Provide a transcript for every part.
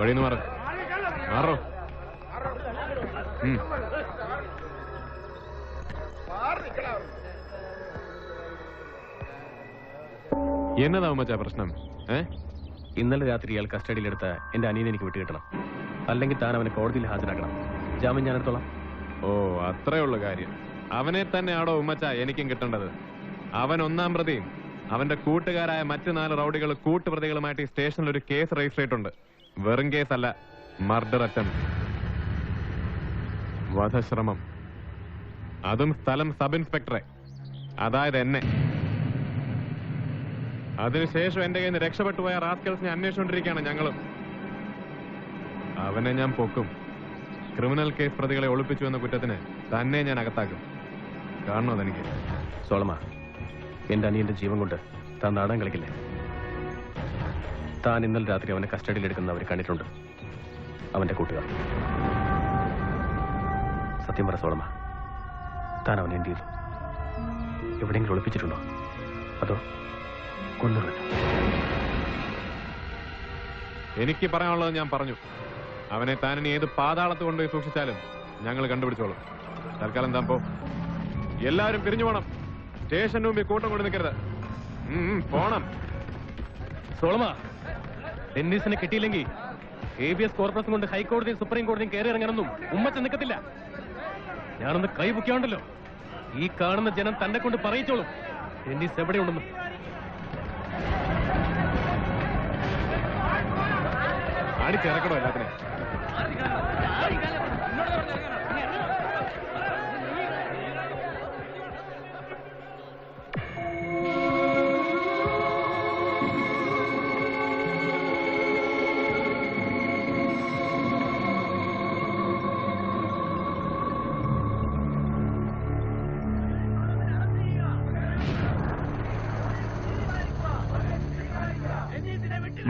വഴിന്ന് മാറ. മാറോ. എന്നതാവും എന്നതാ ഉമ്മച്ചാ പ്രശ്നം? ഏ? ഇന്നലെ രാത്രി ഇയാൾ കസ്റ്റഡിയിലെടുത്ത എന്റെ അനിയനെ എനിക്ക് വിട്ടുകിട്ടണം അല്ലെങ്കിൽ താൻ അവനെ കോടതിയിൽ ഹാജരാക്കണം. ജാമ്യം ഞാൻ എടുത്തോളാം. ഓ അത്രേ ഉള്ളു കാര്യം. അവനെ തന്നെയാണോ ഉമ്മച്ച എനിക്കും കിട്ടേണ്ടത്? അവൻ ഒന്നാം പ്രതിയും അവന്റെ കൂട്ടുകാരായ മറ്റു നാല് റൗഡികൾ കൂട്ടുപ്രതികളുമായിട്ട് ഈ സ്റ്റേഷനിൽ ഒരു കേസ് രജിസ്റ്റർ ചെയ്തിട്ടുണ്ട്. വെറും കേസല്ല മർഡർ അറ്റംപ്റ്റ് വധശ്രമം. അതും സ്ഥലം സബ് ഇൻസ്പെക്ടറെ അതായത് എന്നെ. അതിനുശേഷം എന്റെ കയ്യിൽ നിന്ന് രക്ഷപ്പെട്ടു പോയ റാസ്കൽസിനെ അന്വേഷിച്ചുകൊണ്ടിരിക്കുകയാണ് ഞങ്ങളും. അവനെ ഞാൻ പൊക്കും. ക്രിമിനൽ കേസ് പ്രതികളെ ഒളിപ്പിച്ചു എന്ന കുറ്റത്തിന് തന്നെ ഞാൻ അകത്താക്കും. കാണണോ അതെനിക്ക്? സോളമ എന്റെ അനിയന്റെ ജീവൻ കൊണ്ട് താൻ നാടൻ കളിക്കില്ലേ? താൻ ഇന്നലെ രാത്രി അവനെ കസ്റ്റഡിയിൽ എടുക്കുന്ന അവർ കണ്ടിട്ടുണ്ട്. അവന്റെ കൂട്ടുകാർ. സത്യം പറ സോളമ. താൻ അവനെ എന്ത് ചെയ്തു? എവിടെയെങ്കിലും ഒളിപ്പിച്ചിട്ടുണ്ടോ? അതോ കൊന്നു എനിക്ക് പറയാനുള്ളത് ഞാൻ പറഞ്ഞു. അവനെ താനിനി ഏത് പാതാളത്ത് കൊണ്ടുപോയി സൂക്ഷിച്ചാലും ഞങ്ങൾ കണ്ടുപിടിച്ചോളും. തൽക്കാലം താൻ പോ. എല്ലാവരും പിരിഞ്ഞു പോണം. സ്റ്റേഷന് മുമ്പിൽ കൂട്ടം കൊണ്ട് നിൽക്കരുത്. പോണം. സോളമ. ഡെന്നീസിനെ കിട്ടിയില്ലെങ്കിൽ എ ബി എസ് കോർപ്പറേഷൻ കൊണ്ട് ഹൈക്കോടതിയും സുപ്രീം കോടതിയും കയറി ഇറങ്ങണമെന്നും ഉമ്മച്ച നിൽക്കത്തില്ല. ഞാനൊന്ന് കൈ പൊക്കിയാണ്ടല്ലോ. ഈ കാണുന്ന ജനം തന്നെ കൊണ്ട് പറയിച്ചോളും. ഡെന്നീസ് എവിടെയുണ്ടെന്ന്. അടിച്ചിറക്കണോ എല്ലാത്തിനെ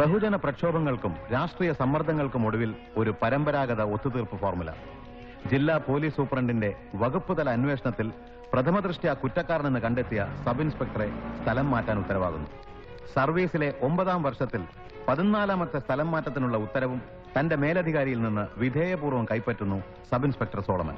ബഹുജന പ്രക്ഷോഭങ്ങൾക്കും രാഷ്ട്രീയ സമ്മർദ്ദങ്ങൾക്കും ഒടുവിൽ ഒരു പരമ്പരാഗത ഒത്തുതീർപ്പ് ഫോർമുല. ജില്ലാ പോലീസ് സൂപ്രണ്ടിന്റെ വകുപ്പുതല അന്വേഷണത്തിൽ പ്രഥമദൃഷ്ട്യാ കുറ്റക്കാരനെന്ന് കണ്ടെത്തിയ സബ് ഇൻസ്പെക്ടറെ സ്ഥലം മാറ്റാൻ ഉത്തരവാകുന്നു. സർവീസിലെ ഒമ്പതാം വർഷത്തിൽ പതിനാലാമത്തെ സ്ഥലം മാറ്റത്തിനുള്ള ഉത്തരവും തന്റെ മേലധികാരിയിൽ നിന്ന് വിധേയപൂർവം കൈപ്പറ്റുന്നു സബ് ഇൻസ്പെക്ടർ സോളമൻ.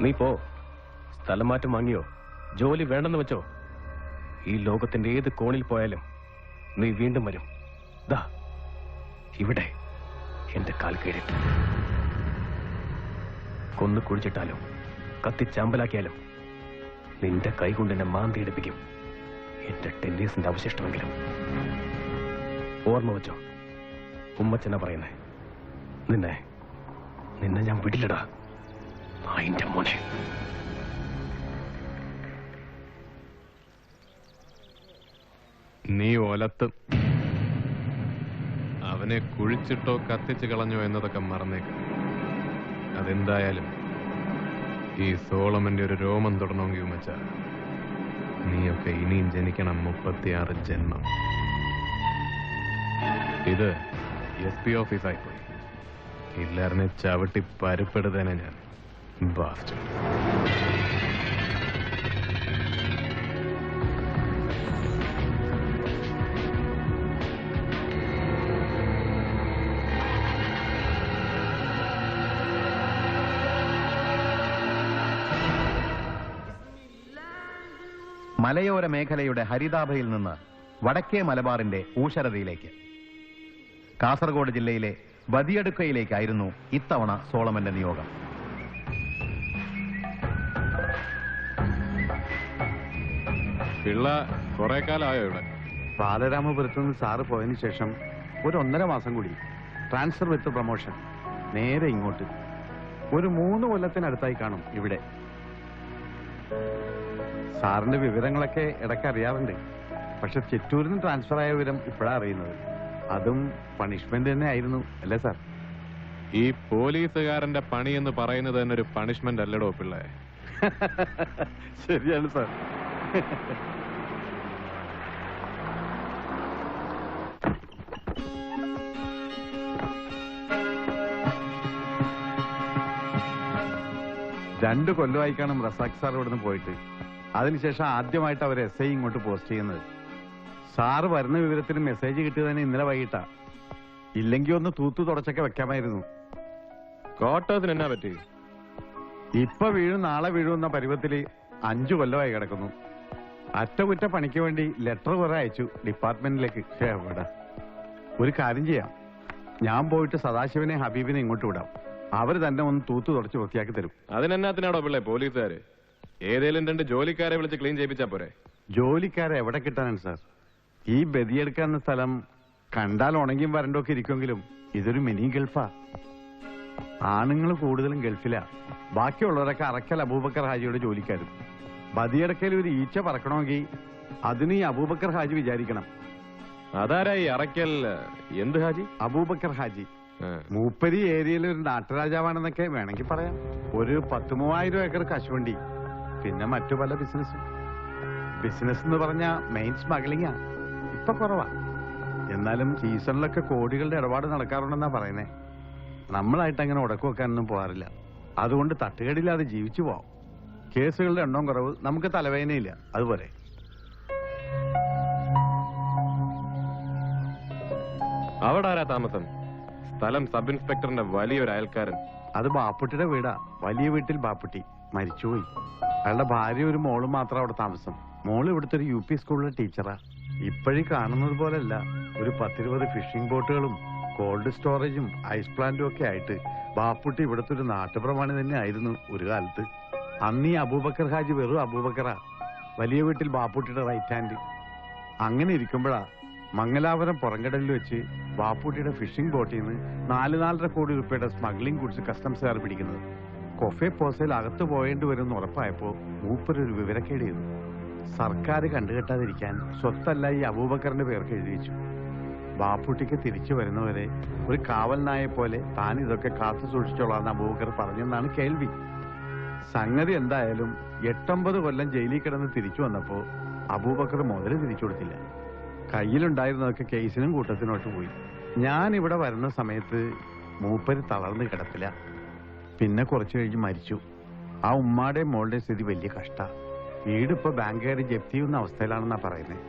നീ പോ. സ്ഥലം മാറ്റം വാങ്ങിയോ? ജോലി വേണ്ടെന്ന് വെച്ചോ? ഈ ലോകത്തിന്റെ ഏത് കോണിൽ പോയാലും നീ വീണ്ടും വരും. ദാ ഇവിടെ എന്റെ കാൽ കീഴിൽ കൊന്നു കുഴിച്ചിട്ടാലും കത്തിച്ചാമ്പലാക്കിയാലും നിന്റെ കൈകൊണ്ട് എന്നെ മാന്തി എടുപ്പിക്കും. എന്റെ ടെന്നീസിന്റെ അവശിഷ്ടമെങ്കിലും. ഓർമ്മ വെച്ചോ? ഉമ്മച്ചെന്നാ പറയുന്നേ നിന്നെ നിന്നെ ഞാൻ വിടില്ലടാ. നായിന്റെ മോനെ. നീ ഒലത്ത്. അവനെ കുഴിച്ചിട്ടോ കത്തിച്ചു കളഞ്ഞോ എന്നതൊക്കെ മറന്നേക്ക. അതെന്തായാലും ഈ സോളമന്റെ ഒരു രോമം തുടർന്നെങ്കിൽ ഉമ്മച്ച നീയൊക്കെ ഇനിയും ജനിക്കണം മുപ്പത്തിയാറ് ജന്മം. ഇത് എസ് പി ഓഫീസായിപ്പോയി. എല്ലാരനെ ചവിട്ടി പരുപ്പെടുത്തേനെ ഞാൻ. ബാസ്റ്റ് മലയോര മേഖലയുടെ ഹരിതാഭയിൽ നിന്ന് വടക്കേ മലബാറിന്റെ ഊഷരതയിലേക്ക്. കാസർഗോഡ് ജില്ലയിലെ ബദിയടുക്കയിലേക്കായിരുന്നു ഇത്തവണ സോളമന്റെ നിയോഗം. പിള്ള കുറെ കാലമായോ ഇവിടെ? ബാലരാമപുരത്ത് നിന്ന് സാറ് പോയതിനു ശേഷം ഒരു ഒന്നര മാസം കൂടി ട്രാൻസ്ഫർ വിത്ത് പ്രൊമോഷൻ നേരെ ഇങ്ങോട്ട്. ഒരു മൂന്ന് കൊല്ലത്തിനടുത്തായി കാണും ഇവിടെ. സാറിന്റെ വിവരങ്ങളൊക്കെ ഇടയ്ക്ക് അറിയാറുണ്ട്. പക്ഷെ ചിറ്റൂരിൽ നിന്ന് ട്രാൻസ്ഫർ ആയ വിവരം ഇപ്പോഴാണ് അറിയുന്നത്. അതും പണിഷ്മെന്റ് തന്നെ ആയിരുന്നു അല്ലേ സാർ? ഈ പോലീസുകാരന്റെ പണി എന്ന് പറയുന്നത് തന്നെ ഒരു പണിഷ്മെന്റ് അല്ലടോ പിള്ളേ? ശരിയാണ് സാർ. രണ്ട് കൊല്ലമായി കാണും റസാഖ് സാർ ഇവിടുന്ന് പോയിട്ട്. അതിനുശേഷം ആദ്യമായിട്ട് അവർ എസ് ഐ ഇങ്ങോട്ട് പോസ്റ്റ് ചെയ്യുന്നത്. സാറ് വരുന്ന വിവരത്തിന് മെസ്സേജ് കിട്ടിയത് തന്നെ ഇന്നലെ വൈകിട്ടാ. ഇല്ലെങ്കിൽ ഒന്ന് തൂത്തു തുടച്ചൊക്കെ വെക്കാമായിരുന്നു. കോട്ടത്തിന് എന്നാ പറ്റി? ഇപ്പൊ വീഴും നാളെ വീഴും എന്ന പരുവത്തിൽ അഞ്ചു കൊല്ലമായി കിടക്കുന്നു. അറ്റകുറ്റ പണിക്ക് വേണ്ടി ലെറ്റർ കുറെ അയച്ചു ഡിപ്പാർട്ട്മെന്റിലേക്ക് എവിടെ? ഒരു കാര്യം ചെയ്യാം. ഞാൻ പോയിട്ട് സദാശിവനെ ഹബീബിനെ ഇങ്ങോട്ട് വിടാം. അവർ തന്നെ ഒന്ന് തൂത്തു തുടച്ച് വൃത്തിയാക്കി തരും. അതിനെന്നാത്തിനാടോ പിള്ളേ പോലീസുകാര്? ഏതേലും രണ്ട് ജോലിക്കാരെ വിളിച്ച് ക്ലീൻ ചെയ്യിപ്പിച്ചാ പോരെ? ജോലിക്കാരെ എവിടെ കിട്ടാനാണ് സാർ? ഈ ബദിയെടുക്കാവുന്ന സ്ഥലം കണ്ടാൽ ഉണങ്ങിയും വരണ്ടൊക്കെ ഇരിക്കുമെങ്കിലും ഇതൊരു മിനി ഗൾഫാ. ആണുങ്ങൾ കൂടുതലും ഗൾഫിലാ. ബാക്കിയുള്ളവരൊക്കെ അറക്കൽ അബൂബക്കർ ഹാജിയുടെ ജോലിക്കാരും. ബദിയടക്കൽ ഒരു ഈച്ച പറക്കണമെങ്കിൽ അതിന് ഈ അബൂബക്കർ ഹാജി വിചാരിക്കണം. അതാരായി അറയ്ക്കൽ എന്ത് ഹാജി? അബൂബക്കർ ഹാജി. മൂപ്പരി ഏരിയയിൽ ഒരു നാട്ടുരാജാവാണെന്നൊക്കെ വേണമെങ്കിൽ പറയാം. ഒരു പത്ത് മൂവായിരം ഏക്കർ കശുവണ്ടി പിന്നെ മറ്റു പല ബിസിനസ്സും. ബിസിനസ് എന്ന് പറഞ്ഞ മെയിൻ സ്മഗ്ലിംഗ് സ്മഗ്ലിംഗാ ഇപ്പൊ കുറവാ. എന്നാലും സീസണിലൊക്കെ കോടികളുടെ ഇടപാട് നടക്കാറുണ്ടെന്നാ പറയുന്നേ. നമ്മളായിട്ട് അങ്ങനെ ഉടക്കു വെക്കാനൊന്നും പോകാറില്ല. അതുകൊണ്ട് തട്ടുകടില്ലാതെ ജീവിച്ചു പോവാം. കേസുകളുടെ എണ്ണം കുറവ് നമുക്ക് തലവേദനയില്ല അതുപോലെ. അവിടെ ആരാ താമസം? സ്ഥലം സബ് ഇൻസ്പെക്ടറിന്റെ വലിയൊരു അയൽക്കാരൻ. അത് ബാപ്പുട്ടിയുടെ വീടാ. വലിയ വീട്ടിൽ ബാപ്പുട്ടി മരിച്ചുപോയി. അയാളുടെ ഭാര്യ ഒരു മോളും മാത്രം അവിടെ താമസം. മോൾ ഇവിടുത്തെ ഒരു യു പി സ്കൂളിലെ ടീച്ചറാ. ഇപ്പോഴും കാണുന്നത് പോലല്ല. ഒരു പത്തിരുപത് ഫിഷിംഗ് ബോട്ടുകളും കോൾഡ് സ്റ്റോറേജും ഐസ് പ്ലാന്റും ഒക്കെ ആയിട്ട് ബാപ്പുട്ടി ഇവിടുത്തെ ഒരു നാട്ടുപ്രമാണി തന്നെ ആയിരുന്നു ഒരു കാലത്ത്. അന്ന് ഈ അബൂബക്കർ ഹാജി വെറും അബൂബക്കറാ. വലിയ വീട്ടിൽ ബാപ്പുട്ടിയുടെ റൈറ്റ് ഹാൻഡ് അങ്ങനെ ഇരിക്കുമ്പോഴാ മംഗലാപുരം പുറംകടലിൽ വെച്ച് ബാപ്പൂട്ടിയുടെ ഫിഷിംഗ് ബോട്ടിൽ നിന്ന് നാല് നാലര കോടി രൂപയുടെ സ്മഗ്ലിംഗ് ഗുഡ്സ് കസ്റ്റംസുകാർ പിടിക്കുന്നത്. കൊഫെ പോസയിൽ അകത്ത് പോയേണ്ടി വരുമെന്ന് ഉറപ്പായപ്പോ മൂപ്പരൊരു വിവരക്കേട് ചെയ്തു. സർക്കാർ കണ്ടുകെട്ടാതിരിക്കാൻ സ്വത്തല്ല ഈ അബൂബക്കറിന്റെ പേർക്ക് എഴുതി വെച്ചു. ബാപ്പുട്ടിക്ക് തിരിച്ചു വരുന്നവരെ ഒരു കാവൽ നായെ പോലെ താൻ ഇതൊക്കെ കാത്തു സൂക്ഷിച്ചോളാന്ന് അബൂബക്കർ പറഞ്ഞെന്നാണ് കേൾവി. സംഗതി എന്തായാലും എട്ടൊമ്പത് കൊല്ലം ജയിലിൽ കിടന്ന് തിരിച്ചു വന്നപ്പോ അബൂബക്കർ മുതൽ തിരിച്ചു കൊടുത്തില്ല. കയ്യിലുണ്ടായിരുന്നതൊക്കെ കേസിനും കൂട്ടത്തിനോട്ട് പോയി. ഞാൻ ഇവിടെ വരുന്ന സമയത്ത് മൂപ്പര് തളർന്ന് കിടപ്പില്ല പിന്നെ കുറച്ചു കഴിഞ്ഞ് മരിച്ചു. ആ ഉമ്മാടെ മോളുടെ സ്ഥിതി വലിയ കഷ്ട. വീടിപ്പോ ബാങ്കുകാർ ജപ്തി ചെയ്യുന്ന അവസ്ഥയിലാണെന്നാ പറയുന്നത്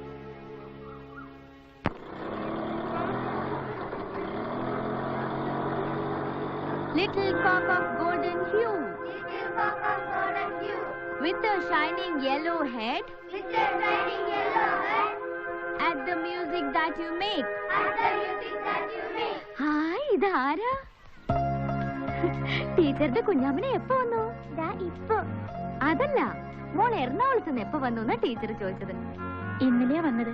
Little cock of golden hue, with a shining yellow head, with a shining yellow head, at the music that you make. At the music that you make. Hi ഇതാരാ ടീച്ചറുടെ കുഞ്ഞാമ്മനെ എപ്പോ വന്നു? ഇപ്പൊ. അതല്ല മോൾ എറണാകുളത്ത് നിന്ന് എപ്പോ വന്നു എന്നാ ടീച്ചർ ചോദിച്ചത്. ഇന്നലെയാ വന്നത്.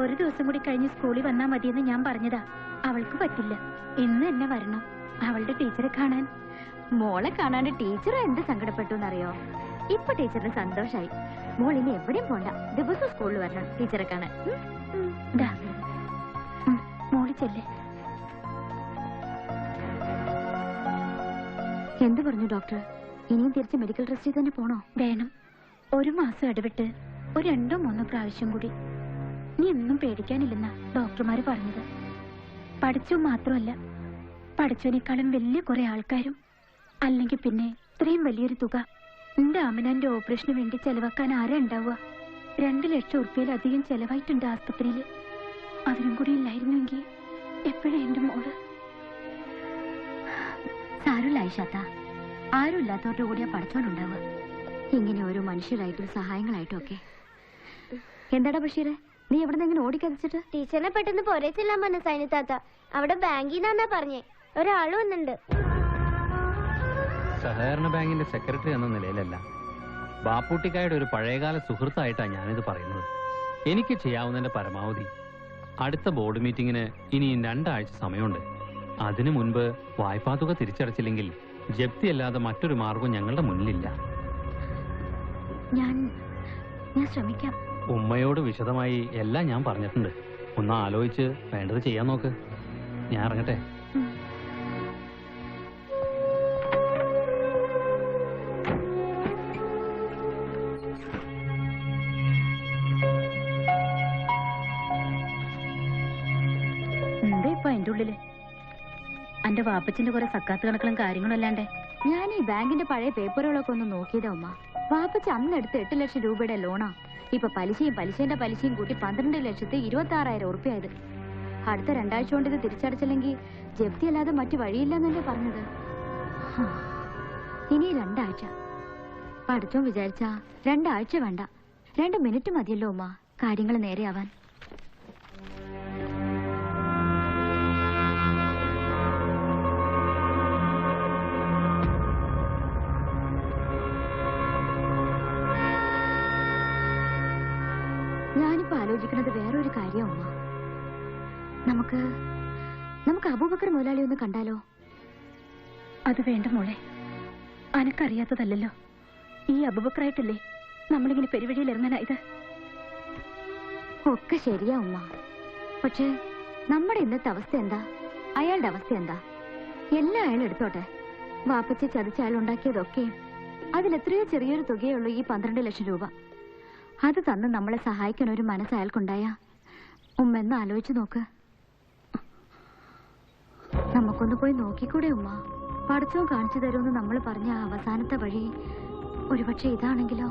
ഒരു ദിവസം കൂടി കഴിഞ്ഞ് സ്കൂളിൽ വന്നാ മതിയെന്ന് ഞാൻ പറഞ്ഞതാ. അവൾക്ക് പറ്റില്ല. ഇന്ന് എന്നെ വരണം. അവളുടെ ടീച്ചറെ കാണാൻ. മോളെ കാണാണ്ട് ടീച്ചർ എന്ത് സങ്കടപ്പെട്ടു എന്നറിയോ? ഇപ്പൊ ടീച്ചറിന് സന്തോഷായി. മോൾ ഇനി എവിടെയും പോണ്ട. ദിവസം സ്കൂളിൽ വരണം ടീച്ചറെ കാണാൻ. മോളി ചെല്ലേ. എന്ത് പറഞ്ഞു ഡോക്ടർ? ഇനിയും തിരിച്ച് മെഡിക്കൽ ട്രസ്റ്റിൽ തന്നെ പോണോ? വേണം. ഒരു മാസം ഇടവിട്ട് ഒരു രണ്ടോ മൂന്നോ പ്രാവശ്യം കൂടി. നീ ഒന്നും പേടിക്കാനില്ലെന്നാ ഡോക്ടർമാര് പറഞ്ഞത്. പഠിച്ചു മാത്രമല്ല പഠിച്ചതിനേക്കാളും വലിയ കുറെ ആൾക്കാരും അല്ലെങ്കിൽ പിന്നെ ഇത്രയും വലിയൊരു തുക എന്റെ അമ്മനാന്റെ ഓപ്പറേഷന് വേണ്ടി ചെലവാക്കാൻ ആരാ ഉണ്ടാവുക? രണ്ടു ലക്ഷം ഉറുപ്പ്യയിലധികം ചെലവായിട്ടുണ്ട് ആസ്പത്രിയിൽ അതിനും കൂടി ഇല്ലായിരുന്നെങ്കിൽ എപ്പോഴാ എന്റെ മോൾ? സാരമില്ല ഐഷാത്ത ആരും ഇല്ലാത്തവരുടെ കൂടിയാ പഠിച്ചോണ്ടുണ്ടാവുക. ഇങ്ങനെ ഓരോ മനുഷ്യരായിട്ടും സഹായങ്ങളായിട്ടും ഒക്കെ എന്താടാ ബഷീറെ? നീ എവിടെ നിന്ന് ഇങ്ങനെ ഓടിക്കതിച്ചിട്ട് ടീച്ചറിനെ പെട്ടെന്ന് പോരേ ചെല്ലാൻ പറഞ്ഞ അവിടെ ബാങ്കിൽ പറഞ്ഞേ. ഒരാൾ വന്നിട്ടുണ്ട്. സഹകരണ ബാങ്കിന്റെ സെക്രട്ടറി എന്ന നിലയിലല്ല. ബാപ്പൂട്ടിക്കായുടെ ഒരു പഴയകാല സുഹൃത്തായിട്ടാണ് ഞാനിത് പറയുന്നത്. എനിക്ക് ചെയ്യാവുന്നതിന്റെ പരമാവധി. അടുത്ത ബോർഡ് മീറ്റിംഗിന് ഇനിയും രണ്ടാഴ്ച സമയമുണ്ട്. അതിനു മുൻപ് വായ്പാ തുക തിരിച്ചടച്ചില്ലെങ്കിൽ ജപ്തിയല്ലാതെ മറ്റൊരു മാർഗം ഞങ്ങളുടെ മുന്നിലില്ല. ഞാൻ ഞാൻ ശ്രമിക്കാം. ഉമ്മയോട് വിശദമായി എല്ലാം ഞാൻ പറഞ്ഞിട്ടുണ്ട്. ഒന്ന് ആലോചിച്ച് വേണ്ടത് ചെയ്യാൻ നോക്ക്. ഞാൻ ഇറങ്ങട്ടെ. ഉള്ളിൽ? അന്റെ വാപ്പച്ചിന്റെ കുറെ സക്കാത്ത് കണക്കുകളും കാര്യങ്ങളും അല്ലാണ്ടേ. ഞാൻ ഈ ബാങ്കിന്റെ പഴയ പേപ്പറുകളൊക്കെ ഒന്ന് നോക്കിയതാ ഉമ്മ. വാപ്പച്ച അന്ന് എടുത്ത് എട്ട് ലക്ഷം രൂപയുടെ ലോണാ. ഇപ്പൊ പലിശയും പലിശന്റെ പലിശയും കൂട്ടി പന്ത്രണ്ട് ലക്ഷത്തി ഇരുപത്തി ആറായിരം ഉറുപ്പ്യായത്. അടുത്ത രണ്ടാഴ്ച കൊണ്ട് ഇത് തിരിച്ചടച്ചില്ലെങ്കിൽ ജപ്തി അല്ലാതെ മറ്റു വഴിയില്ലെന്നല്ലേ പറഞ്ഞത്? ഇനി രണ്ടാഴ്ച. പഠിച്ചോ വിചാരിച്ച രണ്ടാഴ്ച വേണ്ട. രണ്ട് മിനിറ്റ് മതിയല്ലോ ഉമ്മ. കാര്യങ്ങൾ നേരെയാവാൻ. ഞാനിപ്പോ ആലോചിക്കുന്നത് വേറൊരു കാര്യം നമുക്ക് നമുക്ക് അബൂബക്കർ മുതലാളി ഒന്ന് കണ്ടാലോ? അത് വേണ്ട മോളെ. അനക്കറിയാത്തതല്ലല്ലോ. ഈ അബൂബക്കറായിട്ടല്ലേ നമ്മളിങ്ങനെ പെരുവഴിയിൽ ഇറങ്ങാനായത് ഒക്കെ ശരിയാ ഉമ്മ പക്ഷേ നമ്മുടെ ഇന്നത്തെ അവസ്ഥ എന്താ? അയാളുടെ അവസ്ഥ എന്താ? എല്ലാം അയാൾ എടുത്തോട്ടെ. വാപ്പച്ച ചതിച്ച അയാൾ ഉണ്ടാക്കിയതൊക്കെയും അതിലെത്രയോ ചെറിയൊരു തുകയുള്ളൂ ഈ പന്ത്രണ്ട് ലക്ഷം രൂപ. അത് തന്ന് നമ്മളെ സഹായിക്കാൻ ഒരു മനസ്സ് അയാൾക്കുണ്ടായ? ഉമ്മ എന്ന് ആലോചിച്ചു നോക്ക്. നമുക്കൊന്ന് പോയി നോക്കിക്കൂടെ ഉമ്മ? പഠിച്ചോ കാണിച്ചു തരുമെന്ന് നമ്മൾ പറഞ്ഞ അവസാനത്തെ വഴി ഒരുപക്ഷെ ഇതാണെങ്കിലോ?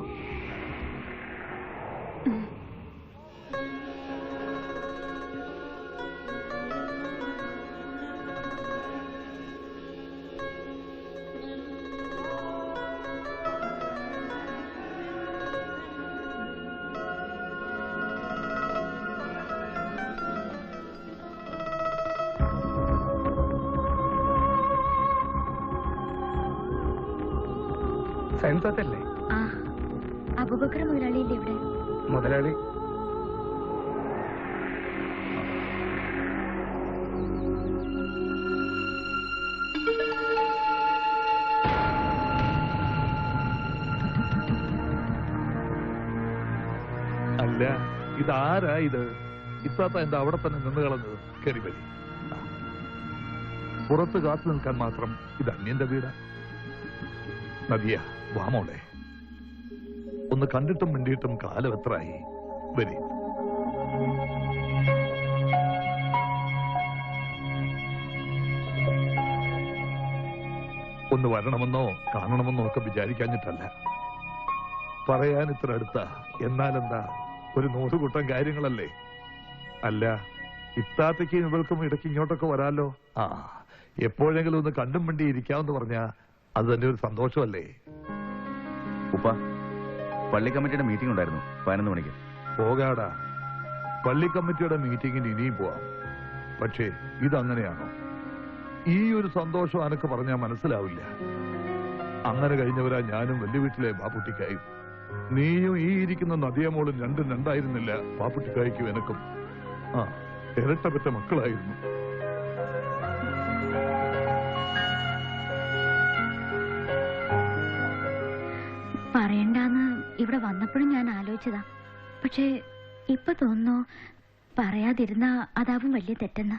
അബൂബക്കർ മുതലാളിയില്ലേ ഇവിടെ? മുതലാളി. അല്ല ഇതാരാ ഇത്? ഇത്താത്ത എന്താ അവിടെ തന്നെ നിന്ന് കളഞ്ഞത്? ആ. പുറത്ത് കാത്തു നിൽക്കാൻ മാത്രം ഇത് അന്യന്റെ വീടാ. നദിയ വാമോളെ ഒന്ന് കണ്ടിട്ടും മിണ്ടിയിട്ടും കാലം എത്രയായി? വരി. ഒന്ന് വരണമെന്നോ കാണണമെന്നോ ഒക്കെ വിചാരിക്കാഞ്ഞിട്ടല്ല. പറയാൻ ഇത്ര അടുത്ത എന്നാലെന്താ? ഒരു നൂറുകൂട്ടം കാര്യങ്ങളല്ലേ? അല്ല ഇത്താത്തയ്ക്ക് ഇവൾക്കും ഇടയ്ക്ക് ഇങ്ങോട്ടൊക്കെ വരാലോ? ആ എപ്പോഴെങ്കിലും ഒന്ന് കണ്ടും മിണ്ടി ഇരിക്കാമെന്ന് പറഞ്ഞാ അത് തന്നെ ഒരു സന്തോഷമല്ലേ? ഉപ്പ പള്ളി കമ്മിറ്റിയുടെ മീറ്റിംഗ് ഉണ്ടായിരുന്നു പതിനൊന്ന് മണിക്ക്. പോകാടാ. പള്ളി കമ്മിറ്റിയുടെ മീറ്റിംഗിന് ഇനിയും പോവാം. പക്ഷേ ഇതങ്ങനെയാണോ? ഈ ഒരു സന്തോഷം അനക്ക് പറഞ്ഞാൽ മനസ്സിലാവില്ല. അങ്ങനെ കഴിഞ്ഞവരാ ഞാനും വലിയ വീട്ടിലെ ബാപ്പുട്ടിക്കായും. നീയും ഈ ഇരിക്കുന്ന നദിയമോളും രണ്ടും രണ്ടായിരുന്നില്ല ബാപ്പുട്ടിക്കായ്ക്കും എനക്കും. ആ ഇരട്ട മക്കളായിരുന്നു. ഇവിടെ വന്നപ്പോഴും ഞാൻ ആലോചിച്ചതാ. പക്ഷേ ഇപ്പൊ തോന്നുന്നു പറയാതിരുന്ന അതാവും വലിയ തെറ്റെന്ന്.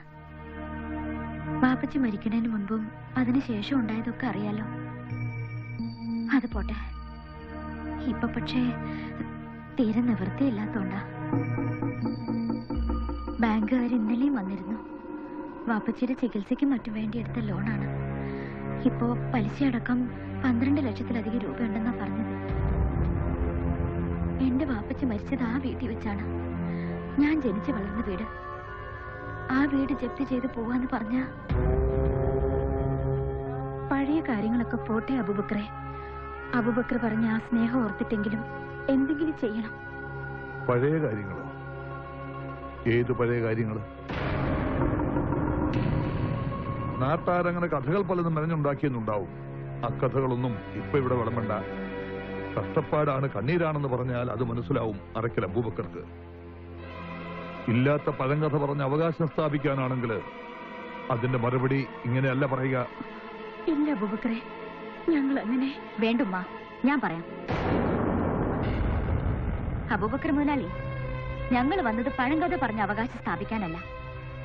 ബാപ്പച്ചി മരിക്കുന്നതിന് മുൻപും അതിനുശേഷം ഉണ്ടായതൊക്കെ അറിയാലോ. അത് പോട്ടെ. ഇപ്പൊ പക്ഷേ തീരെ നിവൃത്തിയില്ലാത്തോണ്ടാ. ബാങ്കുകാർ ഇന്നലെയും വന്നിരുന്നു. വാപ്പച്ചിയുടെ ചികിത്സയ്ക്ക് മറ്റും വേണ്ടി എടുത്ത ലോണാണ്. ഇപ്പോ പലിശയടക്കം പന്ത്രണ്ട് ലക്ഷത്തിലധികം രൂപയുണ്ടെന്നാ പറഞ്ഞത്. എന്റെ വാപ്പച്ച മരിച്ചത് ആ വീട്ടിൽ വെച്ചാണ്. ഞാൻ ജനിച്ചു വളർന്ന വീട്. ആ വീട് ജപ്തി ചെയ്ത് പോവാന്ന് പറഞ്ഞ പഴയ കാര്യങ്ങളൊക്കെ പോട്ടെ അബുബക്രെ അബുബക്ര പറഞ്ഞ ആ സ്നേഹം ഓർത്തിട്ടെങ്കിലും എന്തെങ്കിലും ചെയ്യണം. പഴയ കാര്യങ്ങളോ? ഏത് പഴയ കാര്യങ്ങൾ നാട്ടാരങ്ങനെ കഥകൾ പലതും മെനഞ്ഞുണ്ടാക്കിയെന്നുണ്ടാവും. കഥകളൊന്നും ഇപ്പൊ ഇവിടെ വിളമ്പണ്ട. കഷ്ടപ്പാടാണ് കണ്ണീരാണെന്ന് പറഞ്ഞാൽ അത് മനസ്സിലാവും അറക്കൽ അബൂബക്കർക്ക്. ഇല്ലാത്ത പഴങ്കഥ പറഞ്ഞ് അവകാശം സ്ഥാപിക്കാനാണെങ്കിൽ അതിന്റെ മറുപടി ഇങ്ങനെയല്ല പറയുക. ഇല്ല അബൂബക്കറെ ഞങ്ങൾ അങ്ങനെ വേണ്ടുമ്മ ഞാൻ പറയാം. അബൂബക്കർ മുതലാളി ഞങ്ങൾ വന്നത് പഴങ്കഥ പറഞ്ഞ് അവകാശം സ്ഥാപിക്കാനല്ല.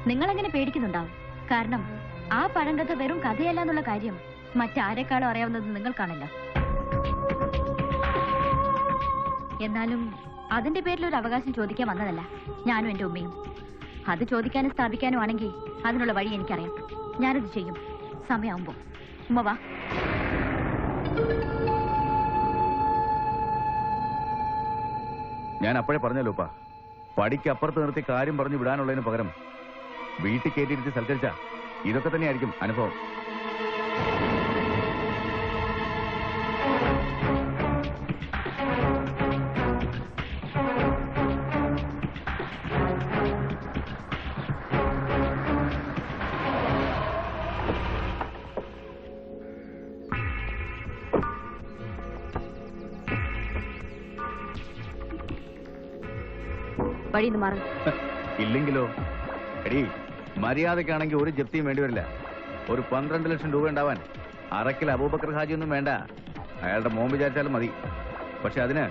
നിങ്ങൾ അങ്ങനെ പേടിക്കുന്നുണ്ടാവും. കാരണം ആ പഴങ്കഥ വെറും കഥയല്ല എന്നുള്ള കാര്യം മറ്റാരെക്കാളും അറിയാവുന്നത് നിങ്ങൾക്കാണല്ലോ എന്നാലും അതിന്റെ പേരിൽ ഒരു അവകാശം ചോദിക്കാൻ വന്നതല്ല. ഞാനും എന്റെ ഉമ്മയും. അത് ചോദിക്കാനും സ്ഥാപിക്കാനും ആണെങ്കിൽ അതിനുള്ള വഴി എനിക്കറിയാം. ഞാനത് ചെയ്യും. സമയമാകുമ്പോ ഉമ്മ വാ. ഞാൻ അപ്പോഴേ പറഞ്ഞല്ലോ ഉപ്പ. പടിക്ക് അപ്പുറത്ത് നിർത്തി കാര്യം പറഞ്ഞു വിടാനുള്ളതിന് പകരം വീട്ടിൽ കയറ്റിയിരുത്തി സൽക്കരിച്ച. ഇതൊക്കെ തന്നെയായിരിക്കും അനുഭവം. ഇല്ലെങ്കിലോ? എടീ മര്യാദക്കാണെങ്കിൽ ഒരു ജപ്തിയും വേണ്ടി വരില്ല. ഒരു പന്ത്രണ്ട് ലക്ഷം രൂപ ഉണ്ടാവാൻ അറക്കിൽ അബൂബക്കർ ഹാജി ഒന്നും വേണ്ട. അയാളുടെ മോൻ വിചാരിച്ചാലും മതി. പക്ഷെ അതിന്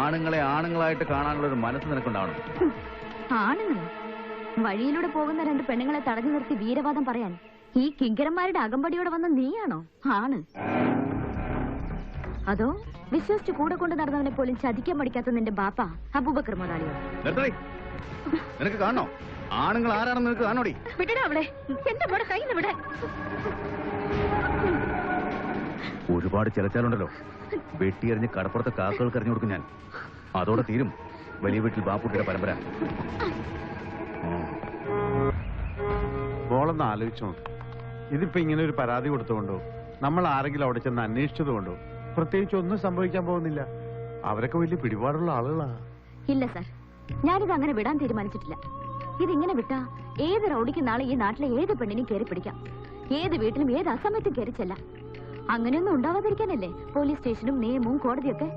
ആണുങ്ങളെ ആണുങ്ങളായിട്ട് കാണാനുള്ള ഒരു മനസ്സ് നിനക്കുണ്ടാവണം. ആണുങ്ങൾ വഴിയിലൂടെ പോകുന്ന രണ്ട് പെണ്ണുങ്ങളെ തടഞ്ഞു നിർത്തി വീരവാദം പറയാൻ ഈ കിങ്കരന്മാരുടെ അകമ്പടിയോടെ വന്ന നീയാണോ? ആണ്. അതോ വിശ്വസിച്ച് കൂടെ കൊണ്ട് നടന്നവനെ പോലും ചതിക്കാൻ പഠിക്കാത്ത നിന്റെ ബാപ്പ അബൂബക്കർ മുതലാളിയോ? നിനക്ക് കാണോ ആണുങ്ങൾ ആരാണെന്ന് നിനക്ക് കാണോടി വിടടാ അവളെ. എന്റെ മോടെ കയ്യിൽ നിന്ന് വിടാൻ ഒരുപാട് ചിലച്ചാലുണ്ടല്ലോ. വെട്ടിയെറിഞ്ഞ് കടപ്പുറത്തെ കാക്കകൾക്ക് എറിഞ്ഞു കൊടുക്കും ഞാൻ. അതോടെ തീരും. വലിയ വീട്ടിൽ ബാപ്പുട്ടിയുടെ പരമ്പര. ബോളെന്ന് മോളൊന്ന് ആലോചിച്ചു നോക്ക്. ഇതിപ്പോ ഇങ്ങനെ ഒരു പരാതി കൊടുത്തുകൊണ്ടോ? നമ്മൾ ആരെങ്കിലും അവിടെ ചെന്ന് അന്വേഷിച്ചതുകൊണ്ടോ പ്രത്യേകിച്ച് ഒന്നും സംഭവിക്കാൻ പോകുന്നില്ല. അവരൊക്കെ വലിയ പിടിപാടുള്ള ആളുകളാ. ഇല്ല സാർ. ഞാനിത് അങ്ങനെ വിടാൻ തീരുമാനിച്ചിട്ടില്ല. ഇതിങ്ങനെ വിട്ടാ ഏത് റൗഡിക്ക് നാളെ ഈ നാട്ടിലെ ഏത് പെണ്ണിനും കയറി പിടിക്കാം. ഏത് വീട്ടിലും ഏത് അസമയത്തും കയറി ചെല്ലാം. അങ്ങനെയൊന്നും ഉണ്ടാവാതിരിക്കാനല്ലേ പോലീസ് സ്റ്റേഷനും നിയമവും കോടതിയൊക്കെ?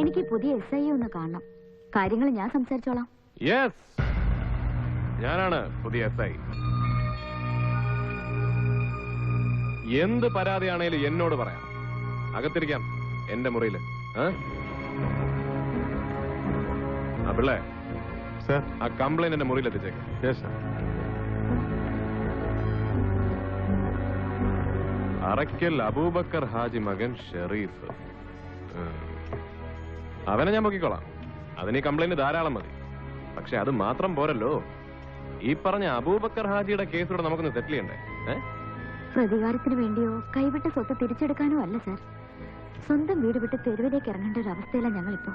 എനിക്ക് പുതിയ എസ് ഐ ഒന്ന് കാണണം. കാര്യങ്ങൾ ഞാൻ സംസാരിച്ചോളാം. ഞാനാണ് പുതിയ എസ് ഐ എന്ത് പരാതിയാണേലും എന്നോട് പറയാം. അകത്തിരിക്കാം എന്റെ മുറിയിൽ. ആ? ആ പിള്ളേ. സർ. ആ കംപ്ലൈന്റ് എന്റെ മുറിയിൽ എത്തിച്ചേക്ക് യെസ് സർ അറയ്ക്കൽ അബൂബക്കർ ഹാജി മകൻ ഷെറീഫ് അവനെ ഞാൻ പൊക്കിക്കോളാം. അതിന് ഈ കംപ്ലൈന്റ് ധാരാളം മതി. പക്ഷെ അത് മാത്രം പോരല്ലോ. ഈ പറഞ്ഞ അബൂബക്കർ ഹാജിയുടെ കേസിലൂടെ നമുക്കൊന്ന് സെറ്റിൽ ചെയ്യണ്ടേ? പ്രതികാരത്തിന് വേണ്ടിയോ കൈവിട്ട സ്വത്ത് തിരിച്ചെടുക്കാനോ അല്ല സാർ സ്വന്തം വീട് വിട്ട് തെരുവിലേക്ക് ഇറങ്ങേണ്ട ഒരു അവസ്ഥയിലാണ് ഞങ്ങളിപ്പോ.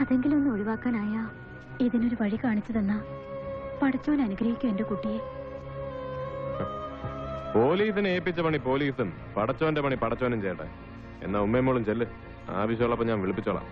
അതെങ്കിലും ഒന്ന് ഒഴിവാക്കാനായാ? ഇതിനൊരു വഴി കാണിച്ചു തന്ന പഠിച്ചോൻ അനുഗ്രഹിക്കും എന്റെ കുട്ടിയെ. പോലീസിനെ ഏൽപ്പിച്ച പണി പോലീസും പടച്ചോന്റെ പണി പടച്ചോനും ചെയ്യട്ടെ. എന്നാ ഉമ്മയും മോളും ചെല്ല്. ആവശ്യമുള്ളപ്പോ ഞാൻ വിളിപ്പിച്ചോളാം.